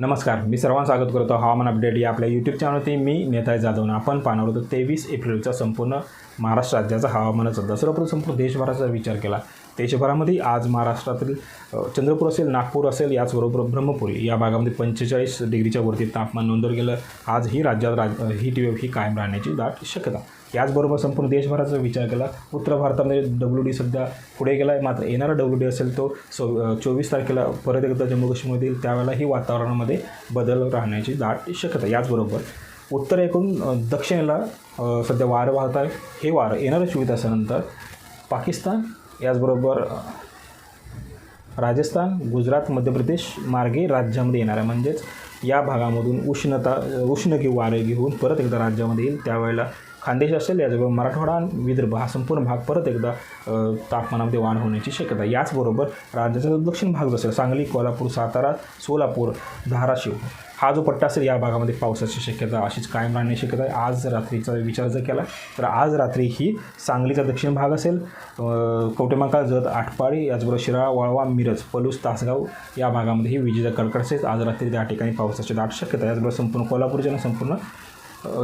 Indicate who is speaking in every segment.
Speaker 1: नमस्कार मी सर्वांचं स्वागत करतो. हवामान अपडेट या आपल्या यूट्यूब चॅनलवरती मी नेताय जाधव आपण पाहणार होतो तेवीस एप्रिलचा संपूर्ण महाराष्ट्र राज्याचा हवामानाचा दर संपूर्ण देशभराचा विचार केला. देशभरामध्ये आज महाराष्ट्रातील चंद्रपूर असेल नागपूर असेल याचबरोबर ब्रह्मपुरी या भागामध्ये पंचेचाळीस डिग्रीच्या वरती तापमान नोंदवलं गेलं. आजही राज्यात राज हीट वेव्ह ही कायम राहण्याची दाट शक्यता. याचबरोबर संपूर्ण देशभराचा विचार केला. उत्तर भारतामध्ये डब्ल्यू डी सध्या पुढे गेला आहे मात्र येणारा डब्ल्यू डी असेल तो सो चोवीस तारखेला परत एकदा जम्मू काश्मीरमधील त्यावेळेलाही वातावरणामध्ये बदल राहण्याची दाट शक्यता. याचबरोबर उत्तरेकडून दक्षिणेला सध्या वारं वाहत आहे. हे वारं येणाऱ्या चोवीस तासानंतर पाकिस्तान याचबरोबर राजस्थान गुजरात मध्य प्रदेश मार्गे राज्यामध्ये येणार आहे. म्हणजेच या भागामधून उष्णता उष्ण किंवा वारे घेऊन परत एकदा राज्यामध्ये येईल. त्यावेळेला खानदेश असेल याचबरोबर मराठवाडा आणि विदर्भ हा संपूर्ण भाग परत एकदा तापमानामध्ये वाढ होण्याची शक्यता याचबरोबर राज्याचा दक्षिण भाग जसं सांगली कोल्हापूर सातारा सोलापूर धाराशिव हा जो पट्टा असेल या भागामध्ये पावसाची शक्यता अशीच कायम राहण्याची शक्यता आहे. आज रात्रीचा विचार जर केला तर आज रात्री ही सांगलीचा दक्षिण भाग असेल अ, जत आटपाडी याचबरोबर शिराळा वाळवा मिरज पलूस तासगाव या भागामध्ये ही विजेचा कडकड असेल. आज रात्री त्या ठिकाणी पावसाची दाट शक्यता आहे. याचबरोबर संपूर्ण कोल्हापूर जिल्हा संपूर्ण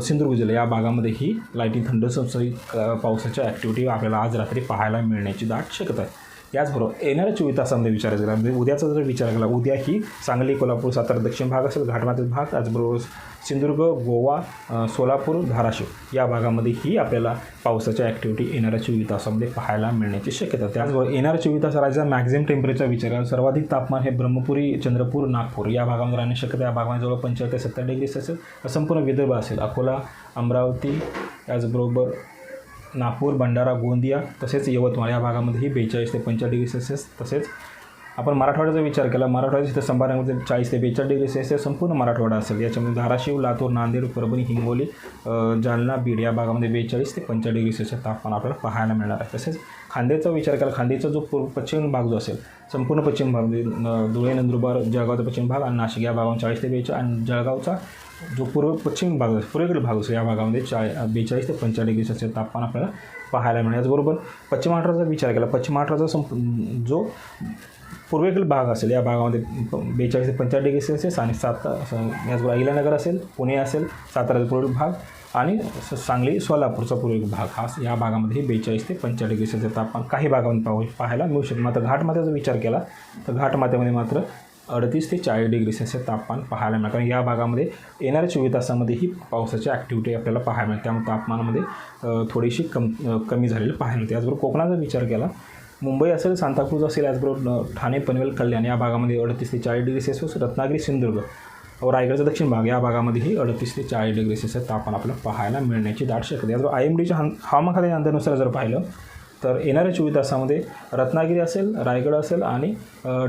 Speaker 1: सिंधुदुर्ग जिल्हा या भागामध्ये ही लाईटिंग थंड संसर्गित पावसाच्या ॲक्टिव्हिटी आपल्याला आज रात्री पाहायला मिळण्याची दाट शक्यता आहे. याचबरोबर येणाऱ्या चोवीस तासामध्ये विचार केला म्हणजे उद्याचा जर विचार केला उद्या ही सांगली कोल्हापूर सातारा दक्षिण भाग असेल घाटमातील भाग त्याचबरोबर सिंधुदुर्ग गोवा सोलापूर धाराशिव या भागामध्ये ही आपल्याला पावसाच्या ॲक्टिव्हिटी येणाऱ्या चोवीस तासामध्ये पाहायला मिळण्याची शक्यता त्याचबरोबर येणाऱ्या चोवीस तास राज्याचा मॅक्झिमम टेम्परेचर विचार केला सर्वाधिक तापमान हे ब्रह्मपुरी चंद्रपूर नागपूर या भागामध्ये राहण्याची शक्यता या भागामध्ये जवळ पंच्याहत्तर ते सत्तर डिग्री असेल संपूर्ण विदर्भ असेल अकोला अमरावती त्याचबरोबर नागपूर भंडारा गोंदिया तसेच यवतमाळ या भागामध्येही बेचाळीस ते पंचेचाळीस डिग्री सेल्सिअस तसेच आपण मराठवाड्याचा विचार केला. मराठवाड्यात संभारामध्ये चाळीस ते बेचाळीस डिग्री सेल्सिअस संपूर्ण मराठवाडा असेल. याच्यामध्ये धाराशिव लातूर नांदेड परभणी हिंगोली जालना बीड या भागामध्ये बेचाळीस ते पंचाळीस डिग्री सेल्सिअस तापमान आपल्याला पाहायला मिळणार आहे. तसेच खांदेचा विचार केला खांदेचा जो पूर्व पश्चिम भाग जो असेल संपूर्ण पश्चिम भाग म्हणजे धुळे नंदुरबार जळगावचा पश्चिम भाग आणि नाशिक या भागामध्ये चाळीस ते बेचाळीस आणि जळगावचा जो पूर्व पश्चिम भाग असेल पूर्वेकडील भाग असेल या भागामध्ये चाळी बेचाळीस ते पंचाळीस डिग्री सेल्सिअस तापमान आपल्याला पाहायला मिळेल याचबरोबर पश्चिम महाराष्ट्राचा विचार केला. पश्चिम महाराष्ट्राचा संप जो पूर्वेकडील भाग असेल या भागामध्ये बेचाळीस ते पंचाळीस डिग्री सेल्सिअस आणि सात याचबरोबर अहिल्यानगर असेल पुणे असेल साताराचा पूर्वील भाग आणि स- सांगली सोलापूरचा पूर्वील भाग. हा या भागामध्ये बेचाळीस ते पंचाळीस डिग्री सेल्सिअस तापमान काही भागामध्ये पाहू पाहायला मिळू शकतो. मात्र घाटमाथ्याचा विचार केला तर घाटमाथ्यामध्ये मात्र अडतीस ते चाळीस डिग्री सेल्सिअस तापमान पाहायला मिळेल कारण या भागामध्ये येणाऱ्या चोवीस तासामध्ये ही पावसाची ॲक्टिव्हिटी आपल्याला पाहायला मिळते. त्यामुळे तापमानामध्ये थोडीशी कम कमी झालेली पाहायला मिळते. त्याचबरोबर कोकणाचा विचार केला मुंबई असेल सांताक्रूज असेल याचबरोबर ठाणे पनवेल कल्याण या भागामध्ये अडतीस ते चाळीस डिग्री सेल्सिअस रत्नागिरी सिंधुदुर्ग व रायगडचा दक्षिण भाग या भागामध्येही अडतीस ते चाळीस डिग्री सेल्सिअस तापमान आपल्याला पाहायला मिळण्याची दाट शक्यता याचबरोबर आय एम डीच्या हवामान खात्याच्या अंदाजानुसार जर पाहिलं तर येणाऱ्या चोवीस तासामध्ये रत्नागिरी असेल रायगड असेल आणि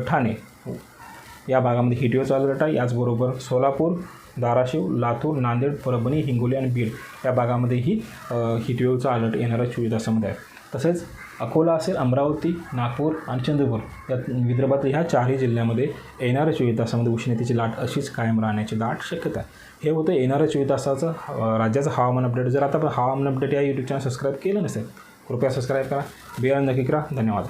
Speaker 1: ठाणे या भागामध्ये हिटवेचा अलर्ट आहे याचबरोबर सोलापूर धाराशिव लातूर नांदेड परभणी हिंगोली आणि बीड या भागामध्येही हिटवेवचा अलर्ट येणाऱ्या चोवीस तासामध्ये आहे. तसेच अकोला असेल अमरावती नागपूर आणि चंद्रपूर. या विदर्भातील ह्या चारही जिल्ह्यामध्ये येणाऱ्या चोवीस तासामध्ये उष्णतेची लाट अशीच कायम राहण्याची दाट शक्यता आहे. हे होतं येणाऱ्या चोवीस तासाचं राज्याचं हवामान अपडेट जर आता आपण हवामान अपडेट या यूट्यूब चॅनल सबस्क्राईब केलं नसेल कृपया सबस्क्राईब करा. बेल नक्की करा. धन्यवाद.